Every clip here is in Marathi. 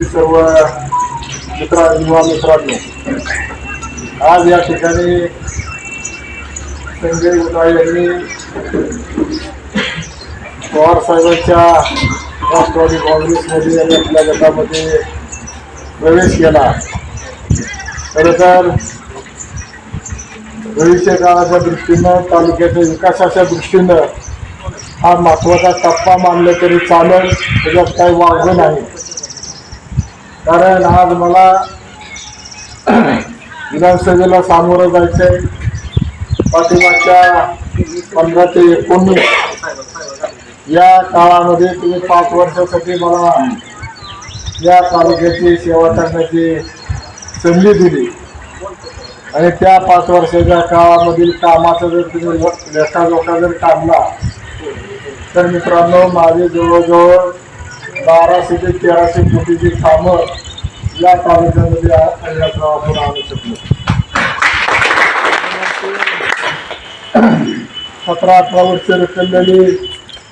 सर्व मित्रा युवा मित्रांनो आज या ठिकाणी संजय उदाळ यांनी पवार साहेबांच्या राष्ट्रवादी काँग्रेसमध्ये आणि आपल्या गटामध्ये प्रवेश केला. खरं तर भविष्य काळाच्या दृष्टीनं तालुक्याच्या विकासाच्या दृष्टीनं हा महत्त्वाचा टप्पा मानलं तरी चालेल त्याच्यात काही वावगं नाही. कारण आज मला विधानसभेला सामोरं जायचं आहे पाठिंबाच्या पंधरा ते एकोणीस या काळामध्ये तुम्ही पाच वर्षासाठी मला या तालुक्याची सेवा करण्याची संधी दिली. आणि त्या पाच वर्षाच्या काळामधील कामाचा जर तुम्ही लेखाजोखा जर काढला तर मित्रांनो माझे जवळजवळ बाराशे ते तेराशे कोटीची कामं या तालुक्यामध्ये आणण्याचा आपण आणू शकलो. सतरा अठरा वर्ष रखडलेली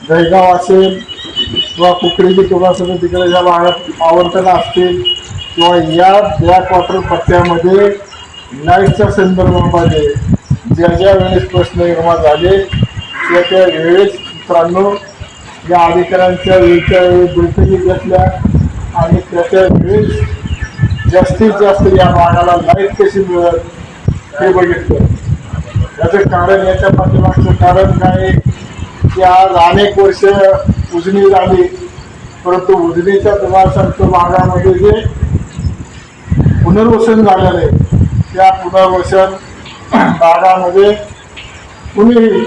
जयगाव असेल किंवा कुकडीची तुम्हाला तिकडे ज्या भागात आवर्तनं असतील किंवा या ब्लॅक वॉटर पट्ट्यामध्ये लाईटच्या संदर्भामध्ये ज्या ज्या वेळेस प्रश्न निर्माण झाले त्या त्या वेळेस मित्रांनो या अधिकाऱ्यांच्या वेळच्या वेळी बैठकी घेतल्या आणि त्याच्या वेळेस जास्तीत जास्त या भागाला लाइट कशी मिळेल हे बघितलं. त्याचं कारण याच्या पाठीमागचं कारण काय की आज अनेक वर्ष उजनी झाली परंतु उजनीच्या तुम्हाला भागामध्ये जे पुनर्वसन झालेलं आहे त्या पुनर्वसन भागामध्ये कुणीही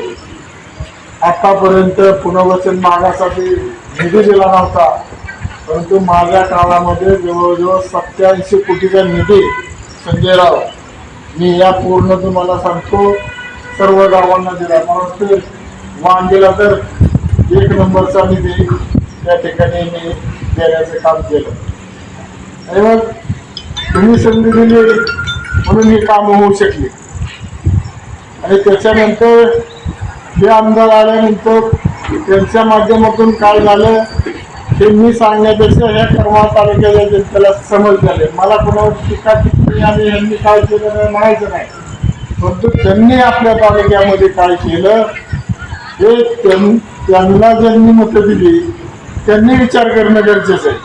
आतापर्यंत पुनर्वसन मागासाठी निधी दिला नव्हता. परंतु माझ्या काळामध्ये जवळजवळ सत्याऐंशी कोटीचा निधी संजय राव मी या पूर्ण तुम्हाला सांगतो सर्व गावांना दिला. मला वाटतं वांगेला तर एक नंबरचा निधी त्या ठिकाणी मी देण्याचं काम केलं. आणि मग तुम्ही संधी दिली म्हणून ही कामं होऊ शकली. आणि त्याच्यानंतर हे आमदार आल्यानंतर त्यांच्या माध्यमातून काय झालं हे मी सांगण्यापेक्षा ह्या कर्मा तालुक्याच्या जनतेला समज झाले. मला कोणावर टीका टिप्पणी आणि यांनी काय केलं नाही म्हणायचं नाही. परंतु त्यांनी आपल्या तालुक्यामध्ये काय केलं हे त्यां- त्यांना ज्यांनी मतं दिली त्यांनी विचार करणं गरजेचं आहे.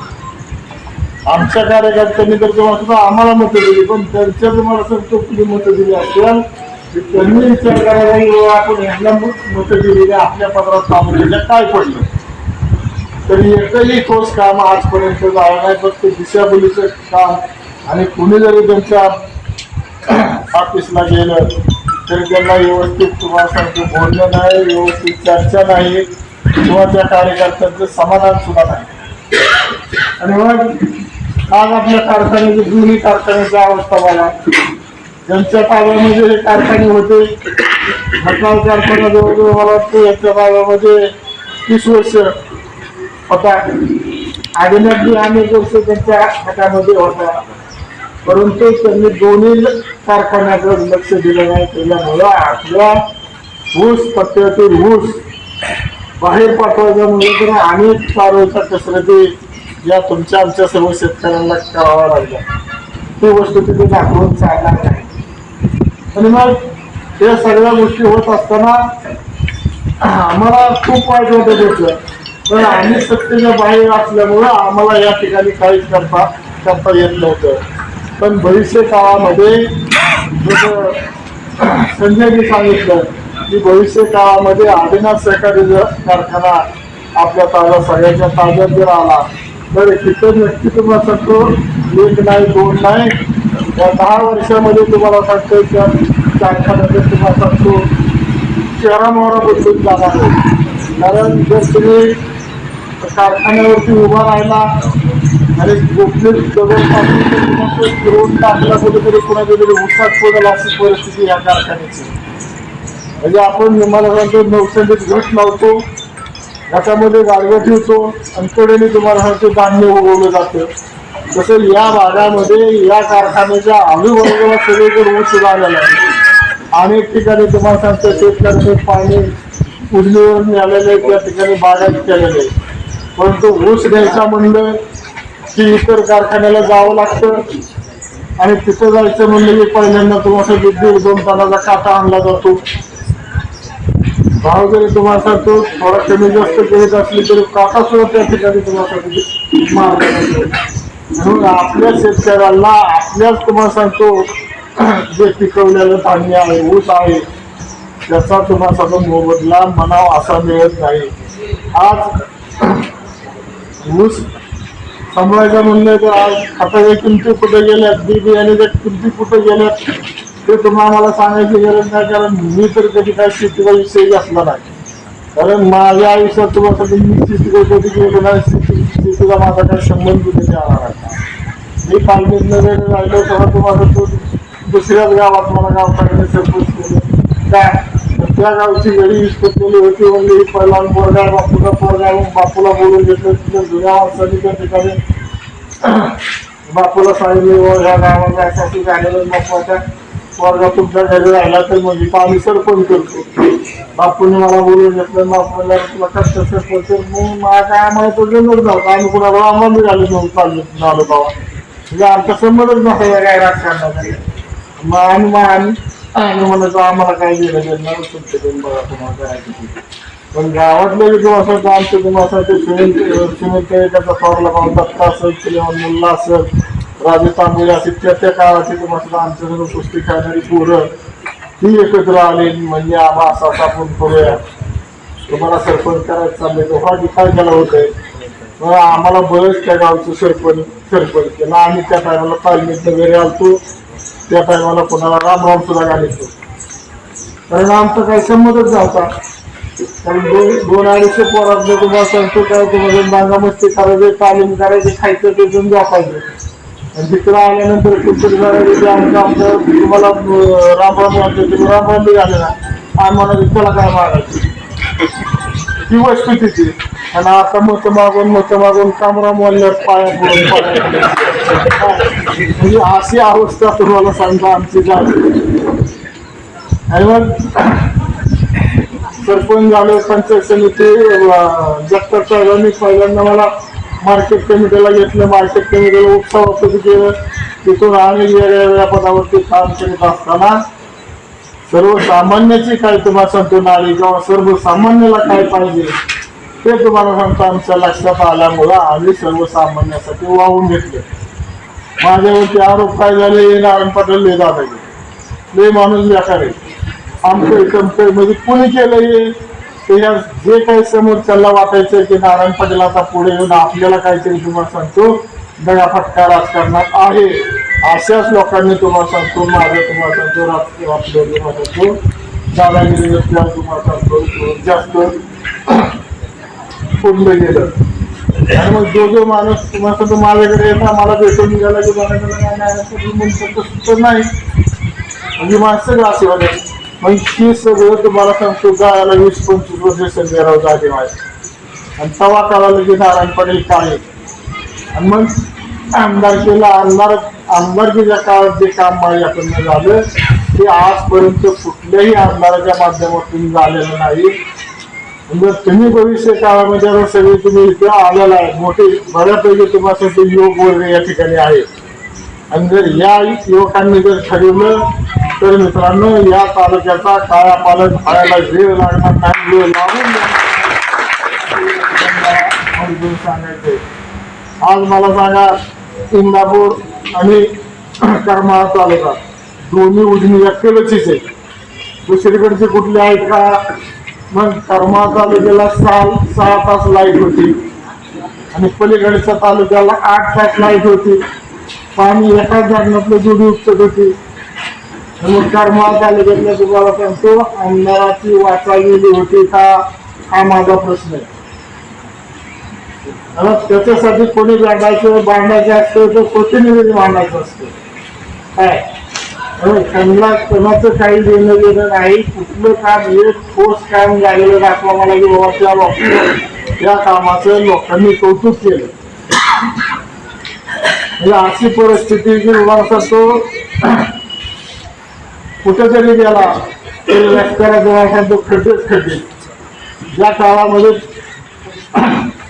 आमच्या कार्यकर्त्यांनी तर तुम्हाला आम्हाला मतं दिली पण त्यांच्या तुम्हाला सांगतो कुठली मतं दिली असेल त्यांनी विचार करायला की आपण यांना मत दिलेली आपल्या पत्रात तालुक्याच्या काय पडलं तरी एकही ठोस काम आजपर्यंत झालं नाही फक्त दिशाभूलीचं काम आणि कुणी जरी त्यांच्या ऑफिसला गेलं तरी त्यांना व्यवस्थित तुम्हाला सांगतो बोलणं नाही व्यवस्थित चर्चा नाही किंवा त्या कार्यकर्त्यांचं समाधान सुद्धा नाही आणि मग आज आपल्या कारखान्याची जुनी कारखान्याची अवस्था बघा. त्यांच्या ताब्यामध्ये म्हणजे हे कारखाने होते. मटणाल कारखाना जवळजवळ मला वाटतं यांच्या ताब्यामध्ये तीस वर्ष होता. आदिनाथजी अनेक वर्ष त्यांच्या हातामध्ये होता. परंतु त्यांनी दोन्ही कारखान्याकडे लक्ष दिलं नाही. त्याच्यामुळं आपल्या ऊस पट्ट्यातील ऊस बाहेर पाठवायचा म्हणजे तर अनेक कारवाईच्या कसरती या तुमच्या आमच्या सर्व शेतकऱ्यांना कराव्या लागल्या ती वस्तू तिथे दाखवून चालणार नाही. आणि मग या सगळ्या गोष्टी होत असताना आम्हाला खूप वाईट होतं. पण आम्ही सत्तेच्या बाहेर असल्यामुळं आम्हाला या ठिकाणी काहीच करता करता येत नव्हतं. पण भविष्य काळामध्ये जसं संजयनी सांगितलं की भविष्य काळामध्ये आदिनाथ सहकारी जर कारखाना आपल्या ताब्यात सगळ्याच्या ताब्यात जर आला तर तिथं नक्की तुम्हाला सांगतो एक नाही दोन नाही या दहा वर्षामध्ये तुम्हाला सांगतो त्या कारखान्याचे तुम्हाला सांगतो शहरामोहरा बसून बदलून जाणार आहे. कारण जर तुम्ही कारखान्यावरती उभा राहिला आणि गोपनीय दगड फिरवून टाकला कुठेतरी कुणाच्या तरी उत्साह पडेल अशी परिस्थिती या कारखान्याची. म्हणजे आपण मला सांगतो नवसंगीत घट लावतो त्याच्यामध्ये गाडगं ठेवतो आणि कडेने तुम्हाला सांगतो धान्य उगवलं जातं. तसं या भागामध्ये या कारखान्याच्या आजूबाजूला सगळीकडे ऊस झालेला आहे. अनेक ठिकाणी तुम्हाला सांगतो शेतकऱ्यांचे पाणी उजनीवरून मिळालेले त्या ठिकाणी बागायत केलेले आहे. परंतु ऊस द्यायचा म्हणलं की इतर कारखान्याला जावं लागतं. आणि तिथं जायचं म्हणलं की पहिल्यांदा तुम्हाला विद्युत दोन टनाचा काटा आणला जातो. भाव जरी तुम्हाला सांगतो थोडा कमी जास्त करत असली तरी काटा सुद्धा त्या ठिकाणी तुम्हाला मारला जातो म्हणून आपल्या शेतकऱ्याला आपल्याच तुम्हाला सांगतो जे पिकवलेलं धान्य आहे ऊस आहे त्याचा तुम्हाला सांगतो मोबदला म्हणाव असा मिळत नाही. आज ऊस सांभाळायचं म्हणलं तर आज खताच्या किमती कुठे गेल्यात बी बियाण्याच्या किमती कुठे गेल्यात ते तुम्हाला मला सांगायची गरज नाही कारण मी तर कधी काय शेतीचा विषय असला नाही. कारण माझ्या आयुष्यात तुम्हाला मी शेतीकडे कधी गेलो नाही तुला माझा काही संबंध तिथे जाणार नाही मी पालखीतनं नगर राहिलो तेव्हा तुम्हाला तो दुसऱ्याच गावात मला गाव सरपंच केलं. काय? त्या गावची घडी विस्कटलेली होती म्हणजे ही पहिला पोरगा बापूला पोरगा बापूला बोलून घेतलं तिथं जुन्या माणसांनी त्या ठिकाणी. बापूला सांगितले व हो, ह्या गावाला असं झालेलं बापाच्या पोरगा तुमच्या घरी राहिला तर म्हणजे आम्ही सरपंच करतो. बापूने मला बोलून घेतलं बापूला तुला कष्ट सरपंच तर मग मला काय आम्हाला तो जमत नव्हता. आम्ही कुणाला आम्हाला निघालो जाऊन चाललो. आलो बाबा. म्हणजे आमचा संबंधच नव्हता काय राजकारणाचा मग आम्ही मग आम्ही आम्ही म्हणायचो आम्हाला काय दिलं त्यांना तुमच्याकडून बघा तुम्हाला करायचं पण गावातले जे तुम्हाला सांगतो आमचे तुम्हाला सांगतो सिमेंट सिमेंट त्याचा फॉर्मला पाहून दत्ता असेल किंवा मुल्ला असेल राजे तांबोळे असेल त्या त्या काळाचे तुम्हाला सांगतो आमच्याकडून कुस्ती खाणारी पोरं ती एकत्र आली म्हणजे आम्हा असा असा आपण करूया. तुम्हाला सरपंच करायचं चाललंय तर हा काय केला होतंय. मग आम्हाला बरंच त्या गावचं सरपंच सरपंच केलं. आम्ही त्या टायमाला तालमीत वगैरे आलतो. त्या टायमाला कोणाला राम सुद्धा घालायचो कारण आमचा काही संमतच नव्हता. कारण दोन दोन अडीचशे पोरात तुम्हाला सांगतो काय तुम्हाला मांगा मस्ती करायचे तालीम करायचे खायचं ते जा झोपायचं. आणि तिकडं आल्यानंतर कुठे आमचं आमचं तुम्हाला राम राम वाटलं तुम्ही राम राम बी झाले ना आम्ही म्हणाले त्याला काय मागायचं? ती वस्तू तिची आणि आता मत मागून मत मागून कामराम वाल्यावर पाया पडून म्हणजे अशी अवस्था तुम्हाला सांगतो आमची झाली. आणि मग सरपंच झालं पंचायत समिती अं, पहिल्यांदा मला मार्केट कमिटीला घेतलं मार्केट कमिटीला उपसभापती केलं तिथून आम्ही वेगळ्या वेगळ्या पदावरती काम करत असताना सर्वसामान्याची काय तुम्हाला सांगतो नाळी किंवा सर्वसामान्याला काय पाहिजे ते तुम्हाला सांगतो आमच्या लक्षात आल्यामुळं आम्ही सर्वसामान्यासाठी वाहून घेतले. माझ्यावरती आरोप काय झाले नारायण पाटील लय पाहिजे लय माणूस बेकार आहे. आमचं कंपनीमध्ये कोणी केलं हे? त्याच्या जे काही समोर त्याला वाटायचं की नारायण पाटील आता पुढे येऊन आपल्याला काहीतरी तुम्हाला सांगतो. दगाफटका राजकारणात आहे. अशाच लोकांनी तुम्हाला सांगतो माझं तुम्हाला सांगतो राजकीय आपलं तुम्हाला सांगतो. दादागिरी तुम्हाला सांगतो जास्त पुढलं गेलं. आणि मग जो जो माणूस तुम्हाला सांगतो माझ्याकडे येता मला भेटून गेला की माझ्याकडे काय नाही तर नाही. म्हणजे माणसं आशीर्वाद आहे मग ती सगळं तुम्हाला सांगतो गायला वीस पंचवीस वर्ष संजयराव जागे आहे आणि तवा काला की नारायण काळे आणि मग आमदार केला आमदार आमदारकीच्या काळात जे काम माझ्याकडनं झालं ते आजपर्यंत कुठल्याही आमदाराच्या माध्यमातून झालेलं नाही जर तुम्ही भविष्य काळामध्ये सगळे तुम्ही इथे आलेला आहे मोठे बऱ्यापैकी तुम्हाला योग वगैरे या ठिकाणी आहेत आणि जर या युवकांनी जर ठरवलं तर मित्रांनो या तालुक्याचा काळा पालक व्हायला वेळ लागणार नाही वेळ लावून जाणार आज मला सांगा इंदापूर आणि करमाळा तालुका दोन्ही उजनी अक्कलचीच आहे दुसरीकडचे कुठले आहेत का? मग करमाळा तालुक्याला सहा सहा तास लाइट होती. आणि पलीकडच्या तालुक्याला आठ तास लाइट होती. पाणी एकाच धरणातलं जुडी उपसत होती. आणि मग करमाळा तालुक्यातल्या तुम्हाला सांगतो आमदाराची वाचा गेली होती का? हा माझा प्रश्न आहे. त्याच्यासाठी कोणी लढायचं बांधायचं असतं तर प्रतिनिधी भांडायचं असतं. काय? त्यांना कोणाचं काही देणं घेणं नाही. कुठलं काम एक ठोस काम झालेलं दाखवा मला की बाबा त्या बाबतीत त्या कामाचं लोकांनी कौतुक केलं. ही अशी परिस्थिती की बाबा तो कुठेतरी गेला तरी रस्त्याला तो खड्डेच खड्डे. ज्या काळामध्ये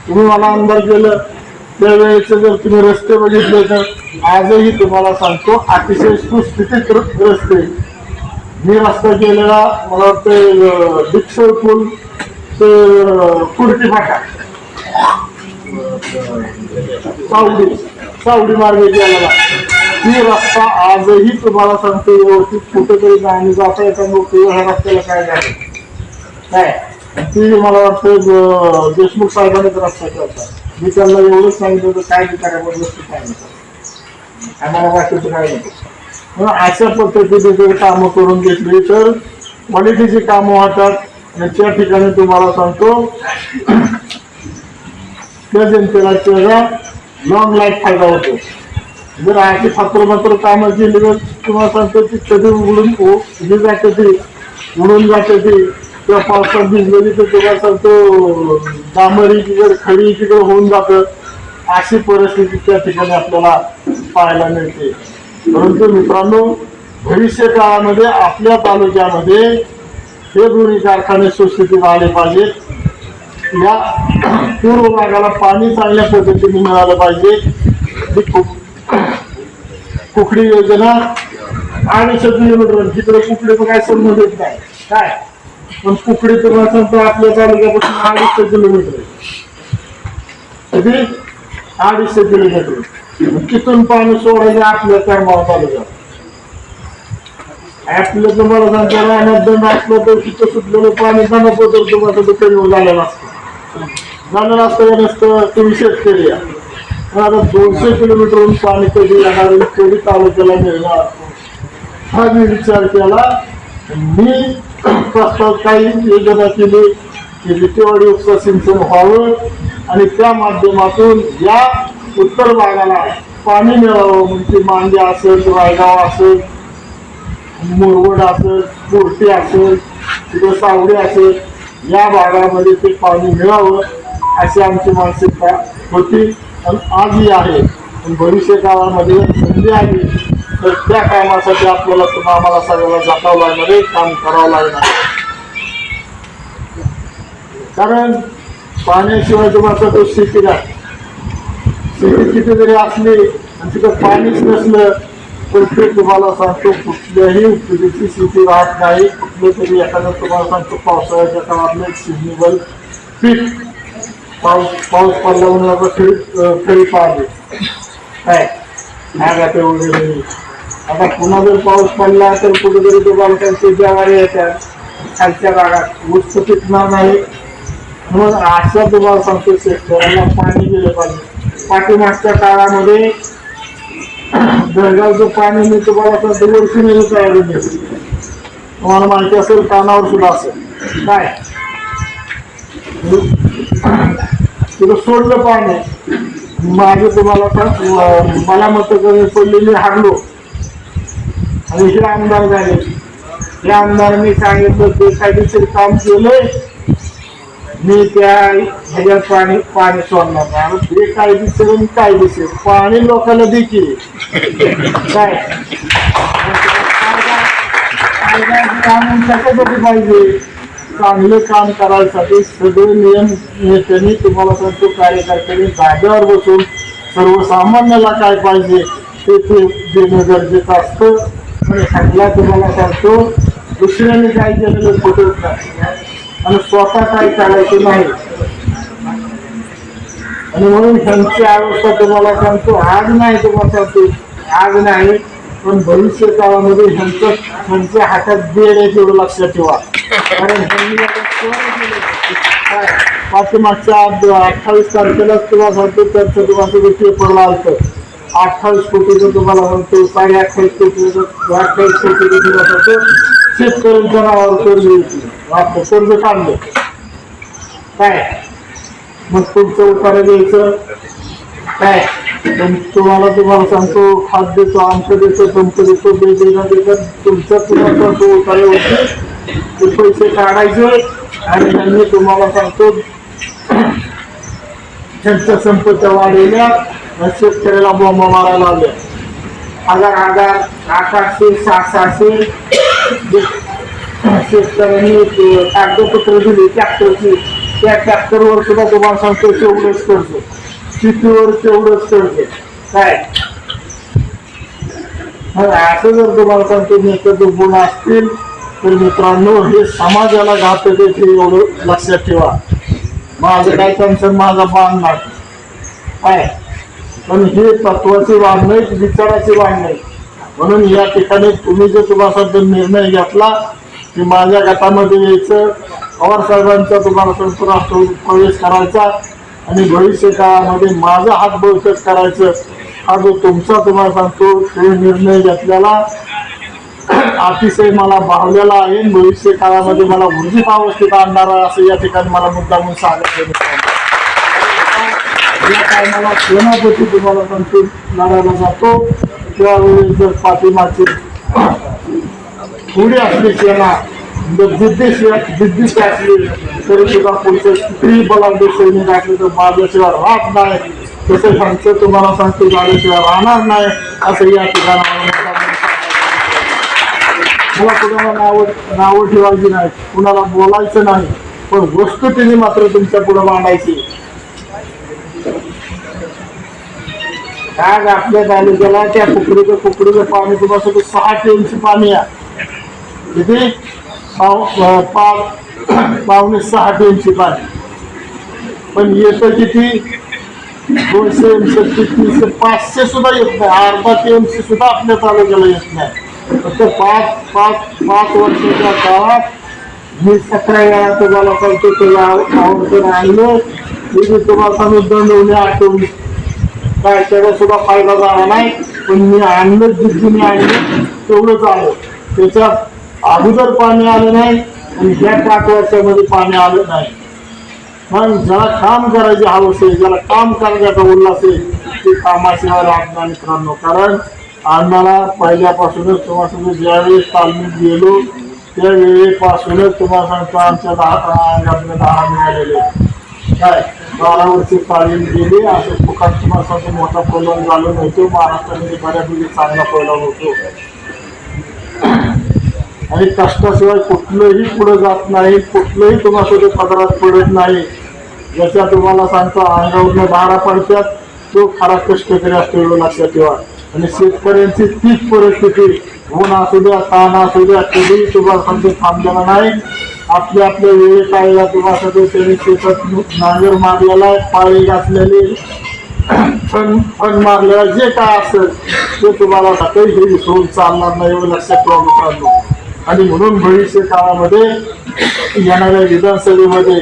तुम्ही मला आमदार केलं त्यावेळेचे जर तुम्ही रस्ते बघितले तर आजही तुम्हाला सांगतो अतिशय सुस्थितीत रस्ते. मी रस्ता केलेला मला वाटतं डिक्सळ पूल ते कुडकी फाटा. सावडी सावडी मार्गे गेलेला. ती रस्ता आजही तुम्हाला सांगतो व्यवस्थित कुठेतरी गाणी जाता येता ह्या रस्त्याला काय झालं? काय ती मला वाटतं देशमुख साहेबांनीच रस्ता केला मी त्यांना एवढंच सांगितलं होतं काय विचारायला वस्तू काय नाही. आम्हाला वाटतं काय नको अशा पद्धतीने जर कामं करून घेतली तर क्वालिटीची कामं होतात. आणि त्या ठिकाणी तुम्हाला सांगतो त्या जनतेला त्याचा लॉंग लाईफ फायदा होतो जर अशी सत्र मात्र कामं केली तर तुम्हाला सांगतो ती कधी उडून उ- हे जाते ती उडून जाते ती किंवा पावसात भिजलेली तर तुम्हाला सांगतो डांबरी तिकडे खडी तिकडे होऊन जातं. अशी परिस्थिती त्या ठिकाणी आपल्याला पाहायला मिळते. परंतु मित्रांनो भविष्य काळामध्ये आपल्या तालुक्यामध्ये हे दोन्ही कारखाने सुस्थितीत आले पाहिजेत. या पूर्व भागाला पाणी चांगल्या पद्धतीने मिळालं पाहिजे. कुकडी योजना अडीचशे किलोमीटर तिकडे कुकडीचं काय संबंध येत नाही. काय? पण कुकडी तुम्हाला सांगतो आपल्या तालुक्यापासून अडीचशे किलोमीटर आहे. किती अडीचशे किलोमीटर. तिथून पाणी सोडायचं आपल्या करमावा तालुक्यात. आपलं तुम्हाला सांगतो राहण्यात दंड असलं तर तिथं सुटलेलं पाणी दंड पत्र तुम्हाला तिथं कमी झालेलं असतं का नसतं तुम्ही शेतकरी आहे. आता दोनशे किलोमीटरहून पाणी कधी येणार कधी तालुक्याला मिळणार हा मी विचार केला मी प्रस्ताव काही योजना केली की लिटेवाडी उपसा सिंचन व्हावं आणि त्या माध्यमातून या उत्तर भागाला पाणी मिळावं म्हणजे मांडे असेल रायगाव असेल मुरवड असेल मूर्ती असेल तिथं सावडी असेल या भागामध्ये ते पाणी मिळावं अशी आमची मानसिकता होती. आणि आजही आहे. पण भविष्य काळामध्ये संधी आली तर त्या कामासाठी आपल्याला पुन्हा आम्हाला सगळ्याला जातावं लागणार आहे काम करावं लागणार कारण पाण्याशिवाय तुम्हाला तो शेतीला शेती किती जरी असली आणि तिथं पाणीच नसलं तर ते तुम्हाला सांगतो कुठल्याही उपयोगीची शेती राहत नाही कुठलं तरी एखादं तुम्हाला सांगतो पावसाळ्याच्या काळातलं एक सिजनेबल पीक पाऊस पाऊस पडला म्हणून आता खरी खरी पाहिजे काय आगाते वगैरे आता पुन्हा जर पाऊस पडला तर कुठेतरी तुम्हाला त्यांचे ज्वारी येतात खालच्या भागात ऊस पिकणार नाही म्हणून अशा तुम्हाला सांगतो शेतकऱ्यांना पाणी दिलं पाहिजे पाठीमागच्या काळामध्ये बेळगावचं पाणी मी तुम्हाला सांगतो वर्षी नाही तयारी तुम्हाला माहिती असेल कानावर सुद्धा असेल काय? तिथं सोडलं पाणी. माझे तुम्हाला मला मत कमी पडले हारलो आणि हे आमदार झाले. या आमदारांनी सांगितलं ते कायदेशीर काम केलंय. मी त्या ह्याच्यात पाणी पाणी सोडणार नाही. आणि बेकायदेशीर आणि कायदेशीर पाणी लोकांना देखील काय? कायदा कशासाठी पाहिजे चांगले काम करायसाठी सगळे नियम नेत्यांनी तुम्हाला सांगतो कार्यकर्त्यांनी जागेवर बसून सर्वसामान्याला काय पाहिजे ते ते देणं गरजेचं असतं. आणि सगळ्या तुम्हाला सांगतो दुसऱ्याने काय केलेलं पटत नाही. आणि स्वतः काय करायचं नाही. आणि म्हणून ह्यांची अवस्था तुम्हाला सांगतो आज नाही तुम्हाला सांगतो आज नाही पण भविष्य काळामध्ये ह्यांचं ह्यांच्या हातात बेड आहे तेवढं लक्षात ठेवा. कारण ह्यांनी काय? पाठीमागच्या अठ्ठावीस तारखेलाच तुम्हाला सांगतो त्यांचं तुम्हाला सांगतो पेपरला आलतं अठ्ठावीस कोटीचं तुम्हाला सांगतो साडे अठ्ठावीस कोटीचं अठ्ठावीस कोटीचं तुम्हाला सांगतो शेतकऱ्यांच्या नावावर कर्ज घेतलं आपलं कर्ज काढलं. काय? मग तुमचं उत्तर द्यायचं काय? तुम- तुम्हाला तुम्हाला सांगतो खाद्य देतो आमचं देतो तुमचं देतो बे देणं देतात तुमचं तुम्हाला सांगतो उतार्यावरती ते पैसे काढायचे आणि त्यांनी तुम्हाला सांगतो त्यांच्या संपत्त्या वाढवल्या शेतकऱ्याला बॉम्ब मारायला लावल्या. हजार हजार आठशे सहाशे शेतकऱ्यांनी ते कागदपत्र दिली ट्रॅक्टरची त्या ट्रॅक्टरवर सुद्धा तुम्हाला सांगतो तेवढंच करतो. स्थितीवर तेवढंच कळतं काय? मग असं जर तुम्हाला सांगतो मित्र गुण असतील तर मित्रांनो हे समाजाला घातक आहे ते एवढं लक्षात ठेवा. माझं काय कन्सर्न माझा बाण नाही. काय? पण हे तत्वाची वाढ नाही विचाराची वाढ नाही. म्हणून या ठिकाणी तुम्ही जर तुम्हाला निर्णय घेतला की माझ्या गटामध्ये यायचं पवार साहेबांचा तुम्हाला सांगतो राष्ट्रवादीत प्रवेश करायचा आणि भविष्य काळामध्ये माझा हात बळकट करायचं हा जो तुमचा तुम्हाला सांगतो हे निर्णय घेतलेला अतिशय मला भावलेला आहे भविष्य काळामध्ये मला ऊर्जित अवस्थेत आणणारा असं या ठिकाणी मला मुद्दा म्हणून सांगत मित्रांनो. या टायमाला सेनापती तुम्हाला सांगतो लढायला जातो त्यावेळी जर पाठीमागची पुढे असली सेना जिद्दीशी जिद्दीशी असली तरी सुद्धा पुढचं किती बलाढ्य सैनिक असले तर माझ्याशिवाय राहत नाही तसं सांगतो तुम्हाला सांगतो माझ्याशिवाय राहणार नाही असं या ठिकाणी मला कुणाला नाव नावं ठेवायची नाही कुणाला बोलायचं नाही पण वस्तुतेने मात्र तुमच्यापुढे मांडायची आज आपल्या तालुक्याला त्या कुकडीचं कुकडीचं पाणी तुम्हाला सहा टीएमची पाणी आहे किती पाव पाव पावणे सहा टीएमची पाणी पण येतं किती? दोनशे एमशे तीनशे पाचशे सुद्धा येत नाही. अर्धा टीएमसी सुद्धा आपल्या तालुक्याला येत नाही. फक्त पाच पाच पाच वर्षाच्या काळात मी सतरा वेळा तुम्हाला सांगतो त्याला आवडतं आणलं. मी तुम्हाला सांगू दंडवणे आठवली. काय त्याचा सुद्धा फायदा झाला नाही. पण मी आणलं जिद्दीने आणलं तेवढंच आलं त्याच्यात अगोदर पाणी आलं नाही आणि ज्या पाच वर्षामध्ये पाणी आलं नाही. पण ज्याला काम करायची हवस आहे ज्याला काम करण्याचा उल्हास आहे ते कामाशिवाय राहत नाही मित्रांनो. कारण आम्हाला पहिल्यापासूनच तुम्हाला ज्यावेळेस तालमीत गेलो त्या वेळेपासूनच तुम्हाला सांगतो आमच्या दहा अंगातले दहा मिळालेले काय? बारा वर्षे तालीम गेली असं फुकाट तुम्हाला सांगतो मोठा पैलवान झालो नव्हतो. महाराष्ट्रामध्ये बऱ्यापैकी चांगला पैलवान होतो. आणि कष्टाशिवाय कुठलंही पुढं जात नाही कुठलंही तुम्हाला पदरात पडत नाही. ज्याच्या तुम्हाला सांगतो अंगावरनं बारा पडतात तो खरा कष्टकरी असतो एवढं लक्षात ठेवा. आणि शेतकऱ्यांची तीच परिस्थिती ऊन असू द्या ताण असू द्या कधीही तुम्हाला सांगतो थांबलेला नाही. आपल्या आपल्या वेळेत आलेला तुम्हाला त्यांनी शेतात नांगर मारलेला आहे पाळी घातलेली फण फण मारलेला जे काय असेल ते तुम्हाला काही हे विसरून चालणार नाही एवढं लक्षात ठेवा मित्रांनो. आणि म्हणून भविष्य काळामध्ये येणाऱ्या विधानसभेमध्ये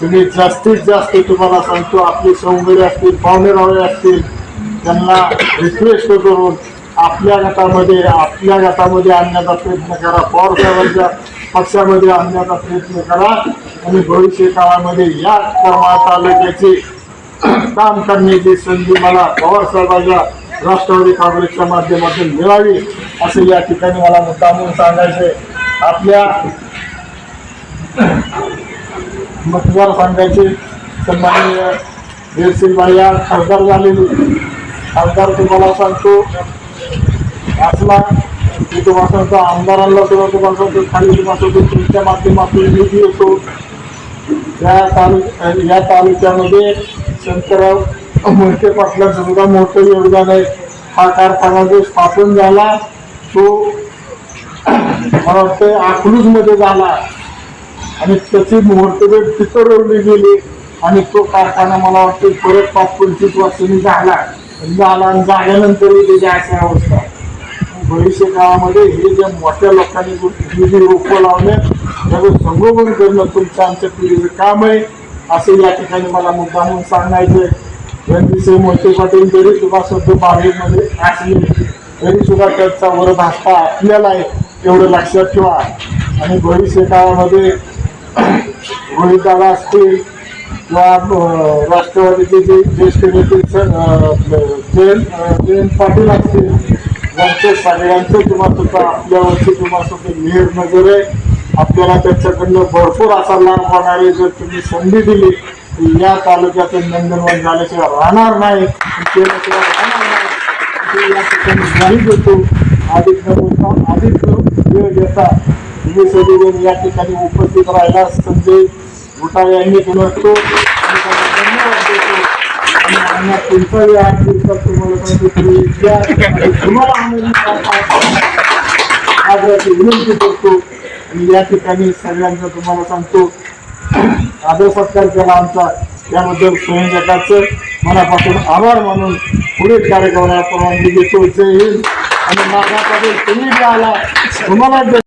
तुम्ही जास्तीत जास्त तुम्हाला सांगतो आपले सौंदर्य असतील पाहुणेरावळे असतील त्यांना रिक्वेस्ट करून आपल्या गटामध्ये आपल्या गटामध्ये आणण्याचा प्रयत्न करा पवार साहेबांच्या पक्षामध्ये आणण्याचा प्रयत्न करा आणि भविष्य काळामध्ये या कर्मा तालुक्याची काम करण्याची संधी मला पवार साहेबांच्या राष्ट्रवादी काँग्रेसच्या माध्यमातून मिळावी असं या ठिकाणी मला मुद्दा म्हणून आपल्या मतदारसंघाचे सन्माननीय देवसिंगबाई या खासदार झालेले. खासदार तुम्हाला सांगतो असला मी तुम्हाला सांगतो आमदारांना सुद्धा तुम्हाला सांगतो खाली तुम्हाला सांगतो तुमच्या माध्यमातून निधी येतो. या तालुक्या या तालुक्यामध्ये शंकरराव मोठे पाटलांचं सुद्धा मोठं योगदान आहे. हा कारखाना जो स्थापन झाला तो मला वाटतं आखलूजमध्ये झाला. आणि त्याची मुहूर्तवेळ तिथं रोवली गेली आणि तो कारखाना मला वाटतं परत पाच पंचवीस वर्षांनी झाला. झाला आणि झाल्यानंतरही त्याची अशी अवस्था भविष्य काळामध्ये हे ज्या मोठ्या लोकांनी ही जी रोपं लावणे त्याचं संगोपन करणं तुमचं आमच्या पिढीचं काम आहे. असं या ठिकाणी मला मुद्दा म्हणून सांगायचं दिवशी मोठे पाटील तरी सुद्धा सध्या बाहेरमध्ये असले तरी सुद्धा त्याचा वर हस्ता आपल्याला आहे एवढं लक्षात ठेवा. आणि भविष्य काळामध्ये रोहित दादा असतील किंवा राष्ट्रवादीचे जे ज्येष्ठ नेते जयंत जयंत पाटील असतील यांचे सगळ्यांचं तुम्हाला सुद्धा आपल्यावरची तुम्हाला सुद्धा मेहर नजर आहे. आपल्याला त्याच्याकडनं भरपूर असा लाभ होणारी जर तुम्ही संधी दिली या तालुक्याचं नंदनवन झाल्याशिवाय राहणार नाही. केल्याशिवाय राहणार नाही. या ठिकाणी जाहीर देतो अधिक न बोलता अधिक वेळ देता. तुम्ही सगळेजण या ठिकाणी उपस्थित राहिला. संजय घोटाळे यांनी पुनर्तो धन्यवाद देतो. आणि तुमचाही आठ दिवसात तुम्हाला तुम्हाला आम्ही विनंती करतो. आणि या ठिकाणी सगळ्यांचा तुम्हाला सांगतो. आदर सत्कार केला आमचा. त्याबद्दल संयोजकाचं मनापासून आभार मानून पुढील कार्यक्रमाला परवानगी देतो. जय हिंद. आणि माझ्याकडे तुम्ही जे आला. तुम्हाला